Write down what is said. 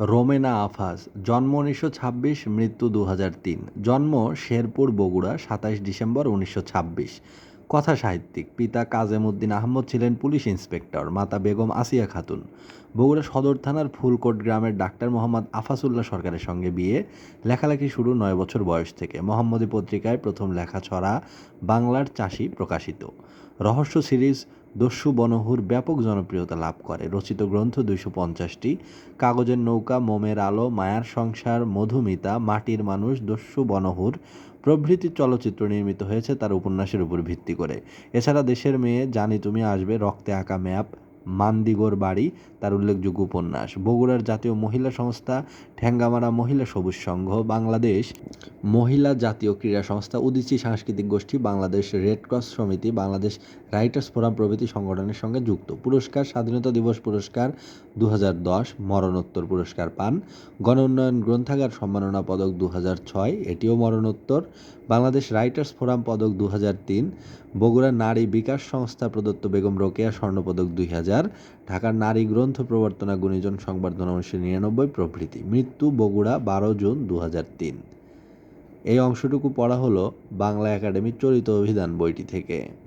রোমেনা আফাজ জন্ম উনিশশো ছাব্বিশ, মৃত্যু দু তিন। জন্ম শেরপুর, বগুড়া সাতাশ ডিসেম্বর উনিশশো ছাব্বিশ। কথা সাহিত্যিক, পিতা কাজেম উদ্দিন আহমদ ছিলেন পুলিশ ইন্সপেক্টর, মাতা বেগম আসিয়া খাতুন। বগুড়া সদর থানার ফুলকোট গ্রামের ডাক্তার মোহাম্মদ আফাসুল্লাহ সরকারের সঙ্গে বিয়ে, লেখালেখি শুরু নয় বছর বয়স থেকে। মোহাম্মদী পত্রিকায় প্রথম লেখা ছড়া বাংলার চাষি প্রকাশিত। রহস্য সিরিজ দস্যু বনহুর ব্যাপক জনপ্রিয়তা লাভ করে। রচিত গ্রন্থ দুইশো পঞ্চাশটি। কাগজের নৌকা, মোমের আলো, মায়ার সংসার, মধুমিতা, মাটির মানুষ, দস্যু বনহুর প্রভৃতি চলচ্চিত্র নির্মিত হয়েছে তার উপন্যাসের উপর ভিত্তি করে। এছাড়া দেশের মেয়ে জানি তুমি আসবে, রক্তে আঁকা ম্যাপ মান্দিগোর বাড়ি, তার উল্লেখযোগ্য উপন্যাস। বগুড়ার জাতীয় মহিলা সংস্থা ঠ্যাঙ্গামারা মহিলা সবুজ সংঘ, বাংলাদেশ মহিলা জাতীয় ক্রীড়া সংস্থা, উদীচী সাংস্কৃতিক গোষ্ঠী, বাংলাদেশ রেড ক্রস সমিতি, বাংলাদেশ রাইটার্স ফোরাম প্রভৃতি সংগঠনের সঙ্গে যুক্ত। পুরস্কার, স্বাধীনতা দিবস পুরস্কার দু হাজার দশ, মরণোত্তর পুরস্কার পান। গণ উন্নয়ন গ্রন্থাগার সম্মাননা পদক দু এটিও মরণোত্তর। বাংলাদেশ রাইটার্স ফোরাম পদক দু বগুড়া নারী বিকাশ সংস্থা প্রদত্ত বেগম রোকেয়া স্বর্ণপদক দুই হাজার ঢাকার নারী গ্রন্থ প্রবর্তনা গুণীজন সংবর্ধনা উনিশশো নিরানব্বই প্রভৃতি। মৃত্যু বগুড়া, বারো জুন দু তিন। এই অংশটুকু পড়া হলো বাংলা একাডেমির চলিত অভিধান বইটি থেকে।